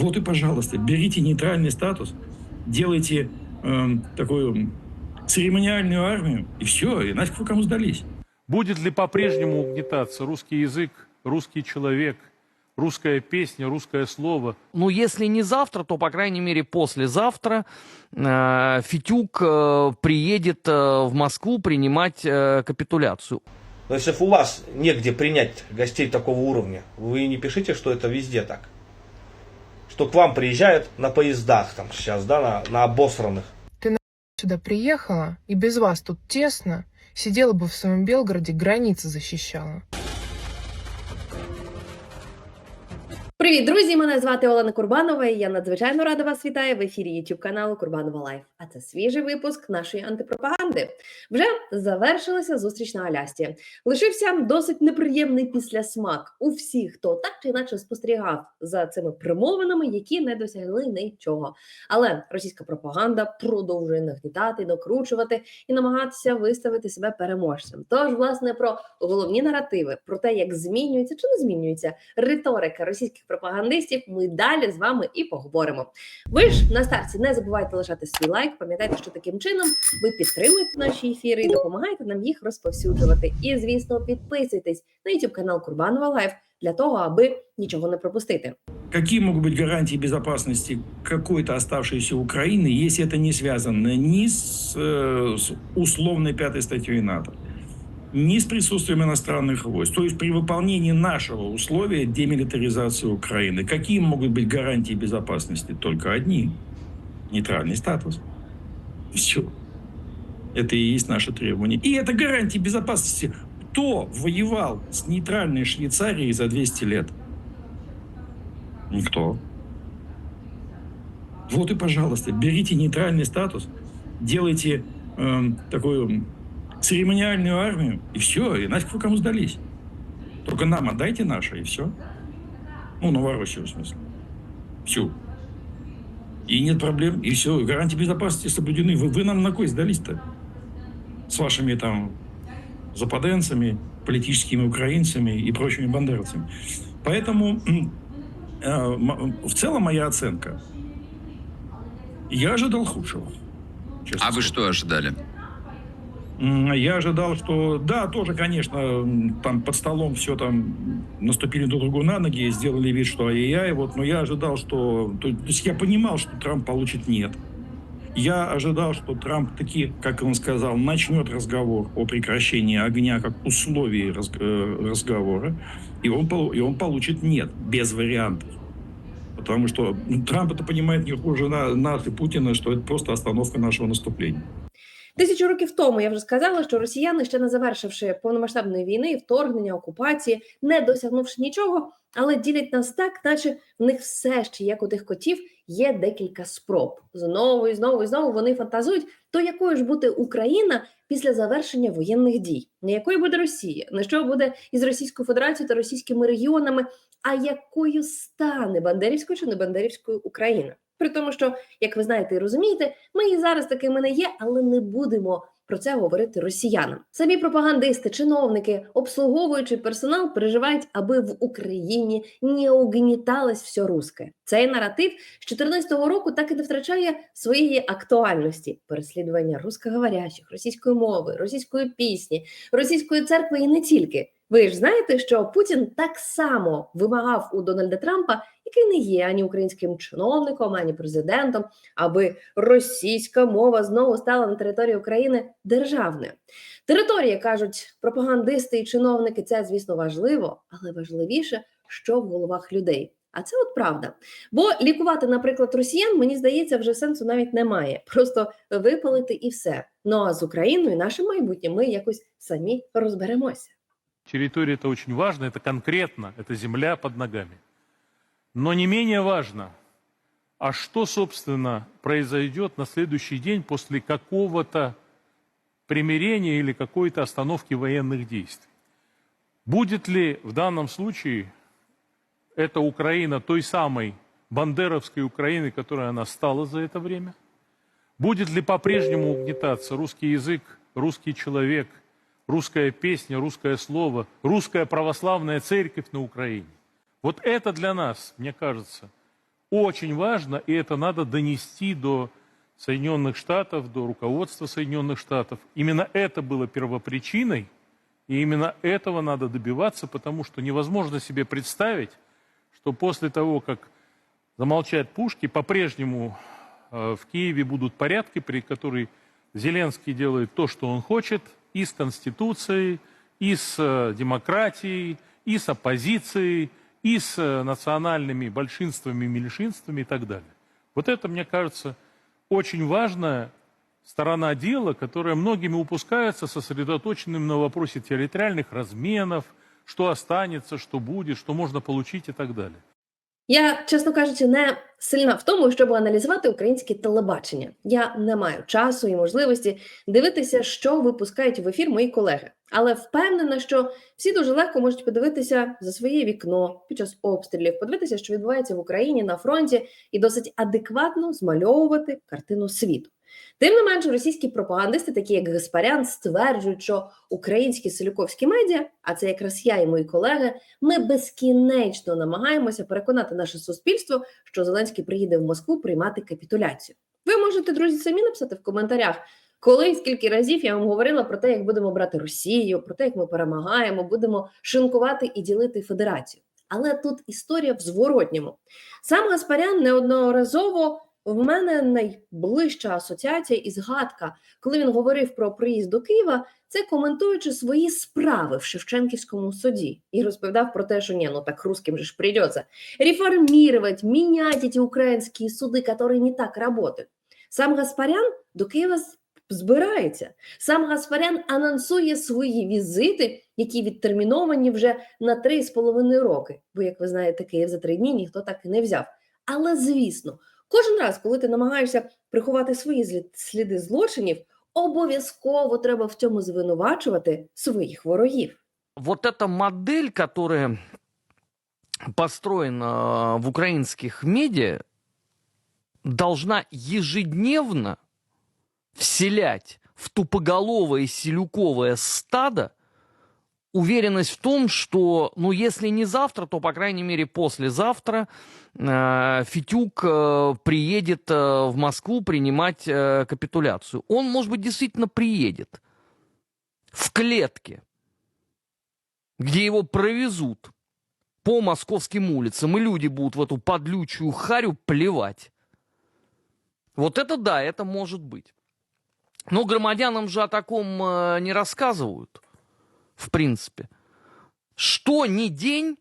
Вот и, пожалуйста, берите нейтральный статус, делайте эм, такую церемониальную армию, и все, и нафиг вы кому сдались. Будет ли по-прежнему угнетаться русский язык, русский человек, русская песня, русское слово? Ну, если не завтра, то, по крайней мере, послезавтра э, Фитюк э, приедет э, в Москву принимать э, капитуляцию. Но если у вас негде принять гостей такого уровня, вы не пишите, что это везде так. Что к вам приезжают на поездах там сейчас, да, на, на обосранных. сюда приехала, и без вас тут тесно, сидела бы в своем Белгороде, границы защищала. Привіт, друзі! Мене звати Олена Курбанова. і Я надзвичайно рада вас вітаю в ефірі YouTube каналу Курбанова Лайф. А це свіжий випуск нашої антипропаганди. Вже завершилася зустріч на Алясці. Лишився досить неприємний післясмак у всіх, хто так чи інакше спостерігав за цими примовинами, які не досягли нічого. Але російська пропаганда продовжує нагнітати, докручувати і намагатися виставити себе переможцем. Тож, власне, про головні наративи, про те, як змінюється чи не змінюється риторика російських пропагандистів, ми далі з вами і поговоримо. Ви ж на старті не забувайте лишати свій лайк. Пам'ятайте, що таким чином ви підтримуєте наші ефіри і допомагаєте нам їх розповсюджувати. І, звісно, підписуйтесь на YouTube канал Курбанова Лайф для того, аби нічого не пропустити. Какие могут быть гарантии безопасности какой-то оставшейся Украины, если это не связано ни с, э, с условной пятой статьей НАТО, Ни с присутствием иностранных войск, то есть при выполнении нашего условия демилитаризации Украины? Какие могут быть гарантии безопасности? Только одни. Нейтральный статус. Все. Это и есть наше требование. И это гарантии безопасности. Кто воевал с нейтральной Швейцарией за 200 лет? Никто. Вот и, пожалуйста, берите нейтральный статус, делайте эм, такую церемониальную армию, и все, и нафиг вы кому сдались. Только нам отдайте наше, и все. Ну, Новороссию, в смысле. Всю. И нет проблем, и все, гарантии безопасности соблюдены. Вы, вы нам на кой сдались-то? С вашими там западенцами, политическими украинцами и прочими бандеровцами. Поэтому э, в целом моя оценка. Я ожидал худшего. А вы сказать. что ожидали? Я ожидал, что да, тоже, конечно, там под столом все там наступили друг другу на ноги, сделали вид, что ай-яй, вот, но я ожидал, что... То, есть я понимал, что Трамп получит нет. Я ожидал, что Трамп таки, как он сказал, начнет разговор о прекращении огня как условии э, разговора, и он, и он получит нет, без вариантов. Потому что ну, Трамп это понимает не хуже на, нас и Путина, что это просто остановка нашего наступления. Тисячу років тому я вже сказала, що росіяни, ще не завершивши повномасштабної війни, вторгнення, окупації, не досягнувши нічого, але ділять нас так, наче в них все ще як у тих котів є декілька спроб. Знову і знову і знову вони фантазують, то якою ж буде Україна після завершення воєнних дій, не якою буде Росія, не що буде із Російською Федерацією та російськими регіонами, а якою стане Бандерівською чи не Бандерівською Україна. При тому, що, як ви знаєте і розумієте, ми і зараз такими не є, але не будемо про це говорити росіянам. Самі пропагандисти, чиновники, обслуговуючий персонал переживають, аби в Україні не угніталось все русське. Цей наратив з 2014 року так і не втрачає своєї актуальності. Переслідування русскоговорящих, російської мови, російської пісні, російської церкви і не тільки. Ви ж знаєте, що Путін так само вимагав у Дональда Трампа, який не є ані українським чиновником, ані президентом, аби російська мова знову стала на території України державною. Територія кажуть пропагандисти і чиновники. Це звісно важливо, але важливіше, що в головах людей. А це от правда. Бо лікувати, наприклад, росіян, мені здається, вже сенсу навіть немає. Просто випалити і все. Ну а з Україною, нашим майбутнім, ми якось самі розберемося. Территория это очень важно, это конкретно, это земля под ногами. Но не менее важно, а что, собственно, произойдет на следующий день после какого-то примирения или какой-то остановки военных действий. Будет ли в данном случае эта Украина той самой бандеровской Украины, которой она стала за это время? Будет ли по-прежнему угнетаться русский язык, русский человек, русская песня, русское слово, русская православная церковь на Украине? Вот это для нас, мне кажется, очень важно, и это надо донести до Соединенных Штатов, до руководства Соединенных Штатов. Именно это было первопричиной, и именно этого надо добиваться, потому что невозможно себе представить, что после того, как замолчат пушки, по-прежнему э, в Киеве будут порядки, при которых Зеленский делает то, что он хочет, и с Конституцией, и с э, демократией, и с оппозицией, и с э, национальными большинствами, меньшинствами и так далее. Вот это, мне кажется, очень важная сторона дела, которая многими упускается, сосредоточенным на вопросе территориальных разменов, что останется, что будет, что можно получить и так далее. Я, чесно кажучи, не сильна в тому, щоб аналізувати українське телебачення. Я не маю часу і можливості дивитися, що випускають в ефір мої колеги. Але впевнена, що всі дуже легко можуть подивитися за своє вікно під час обстрілів, подивитися, що відбувається в Україні на фронті, і досить адекватно змальовувати картину світу. Тим не менше, російські пропагандисти, такі як Гаспарян, стверджують, що українські селюковські медіа, а це якраз я і мої колеги, ми безкінечно намагаємося переконати наше суспільство, що Зеленський приїде в Москву приймати капітуляцію. Ви можете, друзі, самі написати в коментарях, коли скільки разів я вам говорила про те, як будемо брати Росію, про те, як ми перемагаємо, будемо шинкувати і ділити федерацію. Але тут історія в зворотньому. Сам Гаспарян неодноразово в мене найближча асоціація і згадка, коли він говорив про приїзд до Києва, це коментуючи свої справи в Шевченківському суді і розповідав про те, що ні, ну так русским же ж придется реформировать, менять эти украинские суды, которые не так работают. Сам Гаспарян до Києва з- збирається. Сам Гаспарян анонсує свої візити, які відтерміновані вже на три з половиною роки. Бо, як ви знаєте, Київ за три дні ніхто так і не взяв. Але звісно, кожен раз, коли ти намагаєшся приховати свої сліди злочинів, обов'язково треба в цьому звинувачувати своїх ворогів. Вот эта модель, которая построена в украинских медиа, должна ежедневно вселять в тупоголовое селюковое стадо уверенность в том, что, ну, если не завтра, то, по крайней мере, послезавтра э, Фитюк э, приедет э, в Москву принимать э, капитуляцию. Он, может быть, действительно приедет в клетке, где его провезут по московским улицам, и люди будут в эту подлючую харю плевать. Вот это да, это может быть. Но громадянам же о таком э, не рассказывают, в принципе. Что ни день,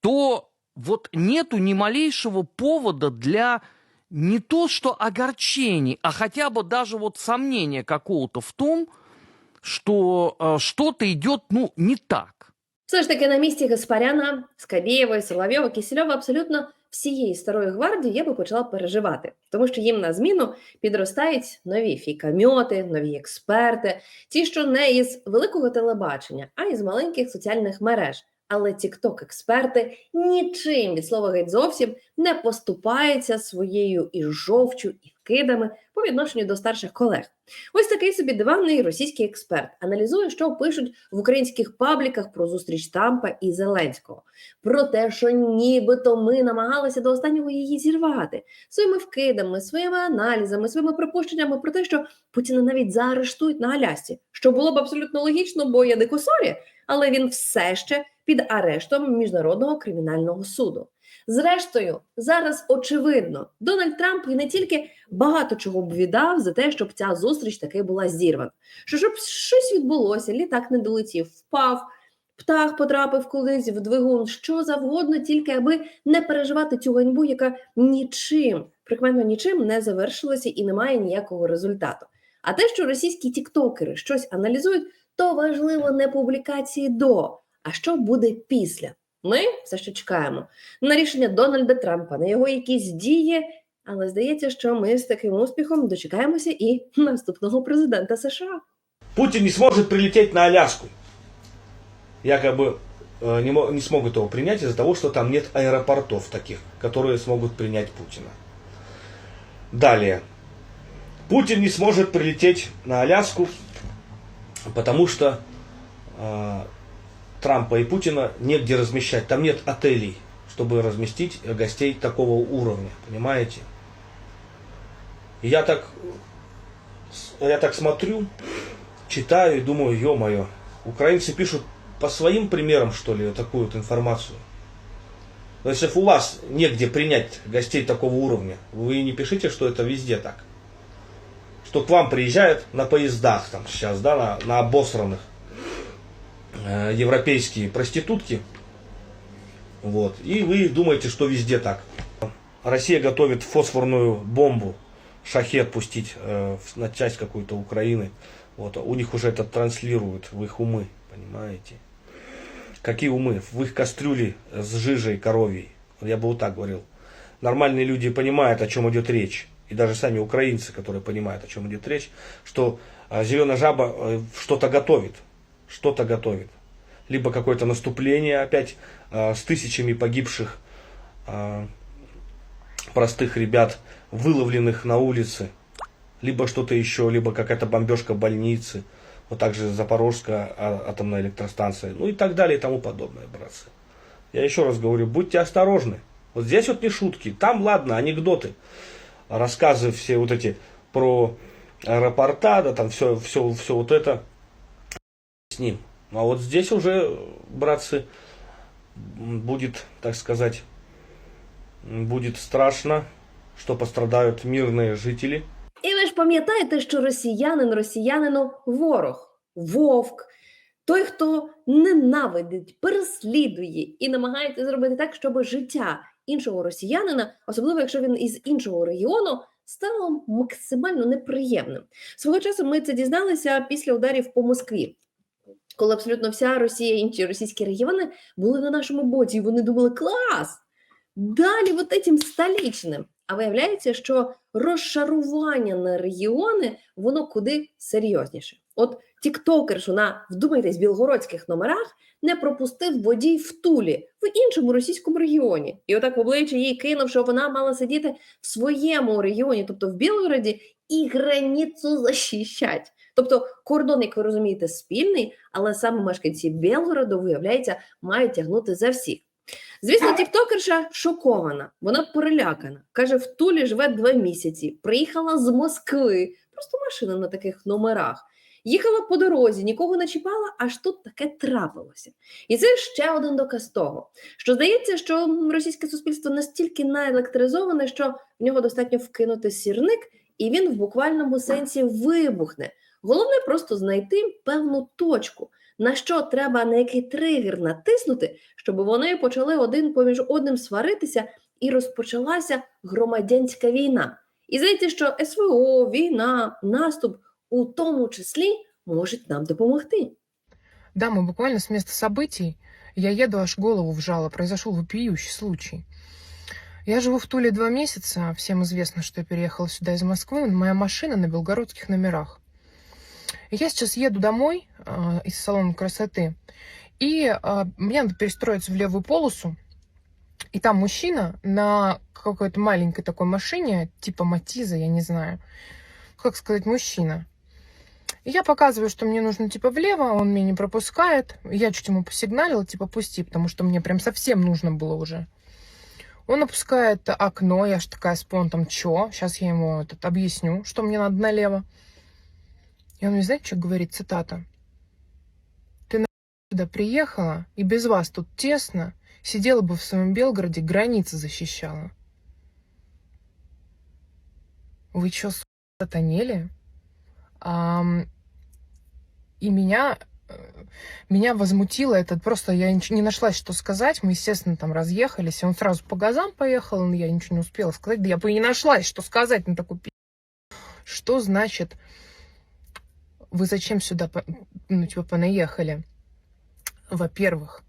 то вот нету ни малейшего повода для не то что огорчений, а хотя бы даже вот сомнения какого-то в том, что э, что-то идет, ну, не так. Все ж таки на місці Гаспаряна, Скабєєвої, Соловйова, Кісельова абсолютно всієї старої гвардії я би почала переживати, тому що їм на зміну підростають нові фікамьоти, нові експерти, ті, що не із великого телебачення, а із маленьких соціальних мереж. Але тікток експерти нічим від слова геть зовсім не поступаються своєю і жовчю, і вкидами по відношенню до старших колег. Ось такий собі диванний російський експерт аналізує, що пишуть в українських пабліках про зустріч Трампа і Зеленського, про те, що нібито ми намагалися до останнього її зірвати своїми вкидами, своїми аналізами, своїми припущеннями про те, що Путіна навіть заарештують на Алясці, що було б абсолютно логічно, бо є дикосорі, але він все ще під арештом міжнародного кримінального суду. Зрештою, зараз очевидно, Дональд Трамп і не тільки багато чого б віддав за те, щоб ця зустріч таки була зірвана. Що щоб щось відбулося, літак не долетів, впав, птах потрапив кудись в двигун, що завгодно, тільки аби не переживати цю ганьбу, яка нічим, прикметно нічим не завершилася і не має ніякого результату. А те, що російські тіктокери щось аналізують, то важливо не публікації до, а що буде після. Ми все ще чекаємо на рішення Дональда Трампа, на його якісь дії. Але здається, що ми з таким успіхом дочекаємося і наступного президента США. Путин не сможет прилететь на Аляску. Якобы э, не, мо- не смогут его принять из-за того, что там нет аэропортов таких, которые смогут принять Путина. Далее. Путин не сможет прилететь на Аляску, потому что э, Трампа и Путина негде размещать. Там нет отелей, чтобы разместить гостей такого уровня, понимаете? Я так, я так смотрю, читаю и думаю, ё-моё, украинцы пишут по своим примерам, что ли, такую вот информацию. Но если у вас негде принять гостей такого уровня, вы не пишите, что это везде так. Что к вам приезжают на поездах там сейчас, да, на, на обосранных э, европейские проститутки. Вот. И вы думаете, что везде так. Россия готовит фосфорную бомбу, шахет пустить э, на часть какую-то Украины. Вот. У них уже это транслируют в их умы, понимаете? Какие умы? В их кастрюле с жижей коровьей. Я бы вот так говорил. Нормальные люди понимают, о чем идет речь. И даже сами украинцы, которые понимают, о чем идет речь, что зеленая жаба э, что-то готовит. Что-то готовит. Либо какое-то наступление опять э, с тысячами погибших э, простых ребят, выловленных на улице. Либо что-то еще, либо какая-то бомбежка больницы вот также Запорожская а- атомная электростанция, ну и так далее и тому подобное, братцы. Я еще раз говорю, будьте осторожны. Вот здесь вот не шутки, там, ладно, анекдоты, рассказы все вот эти про аэропорта, да, там все, все, все вот это с ним. А вот здесь уже, братцы, будет, так сказать, будет страшно, что пострадают мирные жители. І ви ж пам'ятаєте, що росіянин росіянину ворог, вовк, той, хто ненавидить, переслідує і намагається зробити так, щоб життя іншого росіянина, особливо якщо він із іншого регіону, стало максимально неприємним. Свого часу ми це дізналися після ударів по Москві. Коли абсолютно вся Росія, інші російські регіони були на нашому боці, і вони думали: клас! Далі вот этим столічним. А виявляється, що розшарування на регіони воно куди серйозніше. От тіктокер, що на вдумайтесь, білгородських номерах не пропустив водій в Тулі в іншому російському регіоні. І отак в обличчя їй кинув, що вона мала сидіти в своєму регіоні, тобто в Білгороді, і границю захищать. Тобто кордон, як ви розумієте, спільний, але саме мешканці Білгороду, виявляється, мають тягнути за всіх. Звісно, тіктокерша шокована, вона перелякана. Каже, в Тулі живе два місяці. Приїхала з Москви, просто машина на таких номерах. Їхала по дорозі, нікого не чіпала, аж тут таке трапилося. І це ще один доказ того, що здається, що російське суспільство настільки наелектризоване, що в нього достатньо вкинути сірник, і він в буквальному сенсі вибухне. Головне просто знайти певну точку, на що треба на який тригер натиснути, щоб вони почали один поміж одним сваритися і розпочалася громадянська війна. І здається, що СВО, війна, наступ у тому числі можуть нам допомогти. Да, мы буквально с места событий. Я еду, аж голову вжала. Произошел вопиющий случай. Я живу в Туле два месяца. Всем известно, что я переехала сюда из Москвы. Моя машина на белгородских номерах. Я сейчас еду домой э, из салона красоты. И э, мне надо перестроиться в левую полосу. И там мужчина на какой-то маленькой такой машине, типа Матиза, я не знаю. Как сказать, мужчина. И я показываю, что мне нужно типа влево, он меня не пропускает. Я чуть ему посигналила, типа пусти, потому что мне прям совсем нужно было уже. Он опускает окно, я ж такая с понтом, чё? Сейчас я ему этот, объясню, что мне надо налево. И он мне, знаете, что говорит, цитата? Ты на сюда приехала, и без вас тут тесно, сидела бы в своем Белгороде, границы защищала. Вы с сатанели? Ам, и меня, э, меня возмутило это. Просто я не нашла, что сказать. Мы, естественно, там разъехались. И он сразу по газам поехал, но я ничего не успела сказать. Да я бы и не нашла, что сказать на такой пи***. Что значит, вы зачем сюда, ну, типа, понаехали? Во-первых,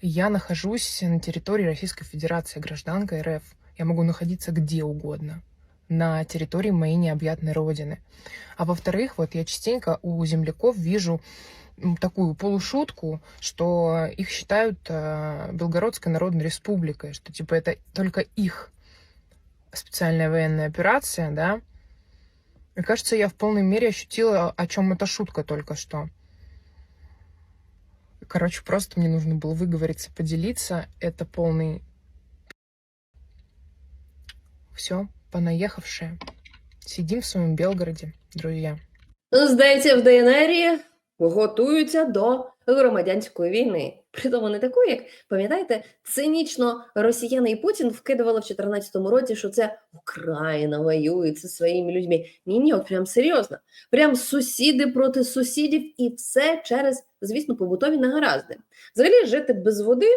я нахожусь на территории Российской Федерации, гражданка РФ. Я могу находиться где угодно на территории моей необъятной родины. А во-вторых, вот я частенько у земляков вижу такую полушутку, что их считают э, Белгородской Народной Республикой, что типа это только их специальная военная операция, да. Мне кажется, я в полной мере ощутила, о чем эта шутка только что. Короче, просто мне нужно было выговориться, поделиться. Это полный... Все, понаехавшее. Сидим в своем Белгороді, друзья. Здається, в ДНРі готуються до громадянской войны. Притому не такої, як пам'ятаєте, цинічно росіяни і Путін вкидували в 2014 році, що це Україна воює зі своїми людьми. Ні, ні, прям серйозно. Прям сусіди проти сусідів, і все через, звісно, побутові негаразди. Взагалі жити без води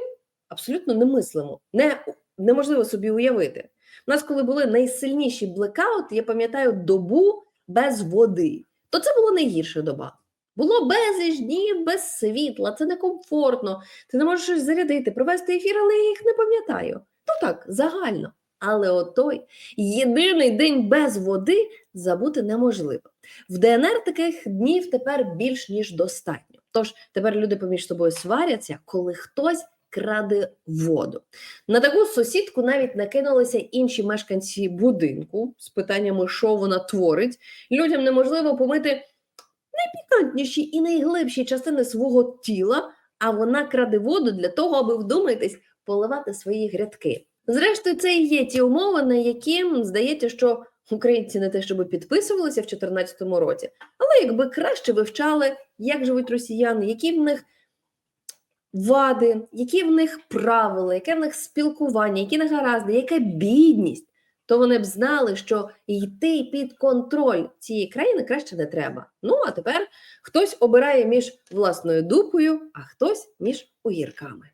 абсолютно немислимо. Не, неможливо собі уявити. У нас, коли були найсильніші блекаути, я пам'ятаю добу без води, то це була найгірша доба. Було безліч днів без світла, це некомфортно. Ти не можеш щось зарядити, провести ефір, але я їх не пам'ятаю. Ну так, загально. Але отой єдиний день без води забути неможливо. В ДНР таких днів тепер більш ніж достатньо. Тож тепер люди поміж собою сваряться, коли хтось краде воду. На таку сусідку навіть накинулися інші мешканці будинку з питаннями, що вона творить. Людям неможливо помити найпікантніші і найглибші частини свого тіла, а вона краде воду для того, аби вдумайтесь, поливати свої грядки. Зрештою, це і є ті умови, на які здається, що українці не те, щоб підписувалися в 2014 році, але якби краще вивчали, як живуть росіяни, які в них вади, які в них правила, яке в них спілкування, які негаразди, яка бідність, то вони б знали, що йти під контроль цієї країни краще не треба. Ну а тепер хтось обирає між власною дупою, а хтось між огірками.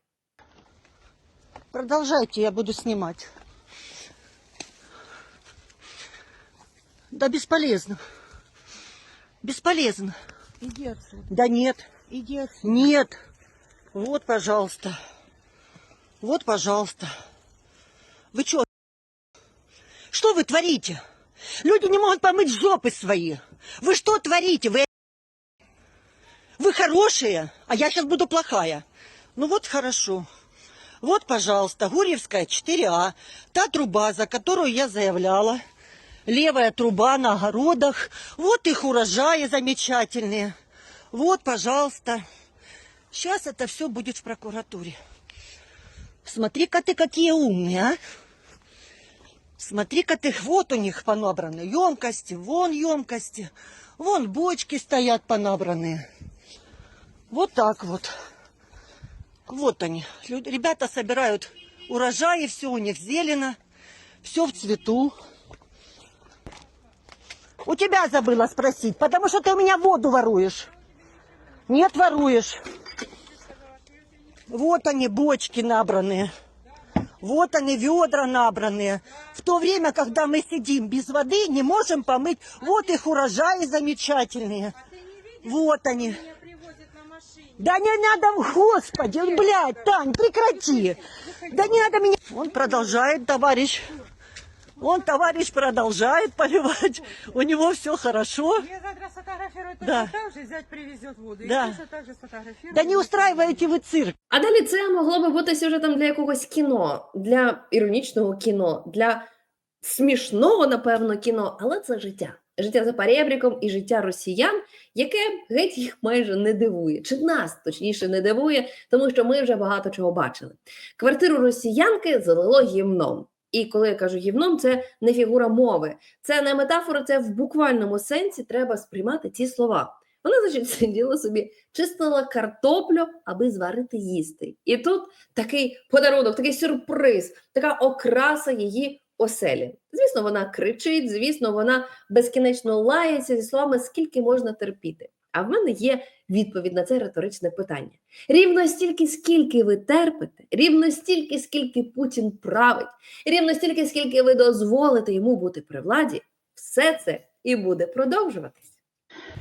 Продолжайте, я буду снимать. Да бесполезно. Бесполезно. Иди отсюда. Да нет, Иди отсюда. нет. Вот, пожалуйста. Вот, пожалуйста. Вы что? Что вы творите? Люди не могут помыть жопы свои. Вы что творите? Вы, вы хорошие, а я сейчас буду плохая. Ну вот хорошо. Вот, пожалуйста, Гурьевская 4А. Та труба, за которую я заявляла. Левая труба на огородах. Вот их урожаи замечательные. Вот, пожалуйста. Сейчас это все будет в прокуратуре. Смотри-ка ты какие умные, а. Смотри-ка ты, вот у них понабраны емкости, вон емкости, вон бочки стоят понабранные. Вот так вот. Вот они. Ребята собирают урожаи, все у них зелено, все в цвету. У тебя забыла спросить, потому что ты у меня воду воруешь. Нет, воруешь. Вот они, бочки набранные. Вот они, ведра набранные. В то время, когда мы сидим без воды, не можем помыть. Вот их урожаи замечательные. Вот они. Да не надо, господи, блядь, Тань, прекрати. Да не надо меня. Он продолжает, товарищ. Он, товарищ, продолжает поливать. У него все хорошо. Да. так же, зять привезет воду. Да. Я точно так же сфотографирую. Да не устраиваете вы цирк. А далі це могло би бути сюжетом для якогось кіно, для іронічного кіно, для смішного, напевно, кіно, але це життя. Життя за перебріком і життя росіян, яке геть їх майже не дивує, чи нас точніше не дивує, тому що ми вже багато чого бачили. Квартиру росіянки залило гімном. І коли я кажу гівном, це не фігура мови, це не метафора, це в буквальному сенсі треба сприймати ці слова. Вона, значить, сиділа собі, чистила картоплю, аби зварити їсти. І тут такий подарунок, такий сюрприз, така окраса її оселі. Звісно, вона кричить, звісно, вона безкінечно лається зі словами, скільки можна терпіти. А в мене є відповідь на це риторичне питання. Рівно стільки, скільки ви терпите, рівно стільки, скільки Путін править, рівно стільки, скільки ви дозволите йому бути при владі, все це і буде продовжуватись.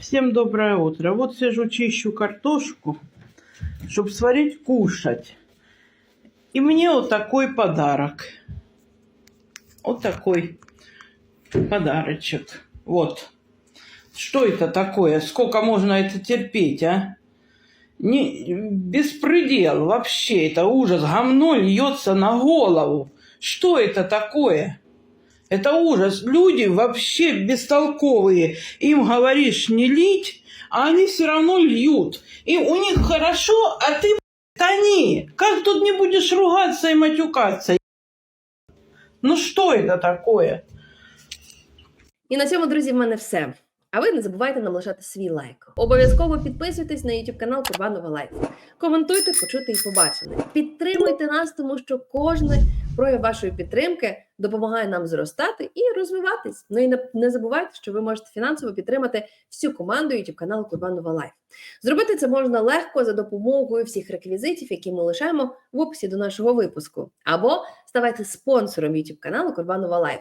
Всем доброе утро. Вот сижу, чищу картошку, чтобы сварить кушать. И мне вот такой подарок. Вот такой подарочек. Вот. Что это такое? Сколько можно это терпеть, а? Не, беспредел вообще, это ужас. Гомно льется на голову. Что это такое? Это ужас. Люди вообще бестолковые. Им говоришь не лить, а они все равно льют. И у них хорошо, а ты тони. Как тут не будешь ругаться и матюкаться? Ну что это такое? І на цьому, друзі, в мене все. А ви не забувайте нам лишати свій лайк. Обов'язково підписуйтесь на YouTube канал Курбанова Лайф. Коментуйте, почути і побачене. Підтримуйте нас, тому що кожний прояв вашої підтримки допомагає нам зростати і розвиватись. Ну і не забувайте, що ви можете фінансово підтримати всю команду YouTube каналу Курбанова Лайф. Зробити це можна легко за допомогою всіх реквізитів, які ми лишаємо в описі до нашого випуску, або ставайте спонсором YouTube каналу Курбанова Лайф.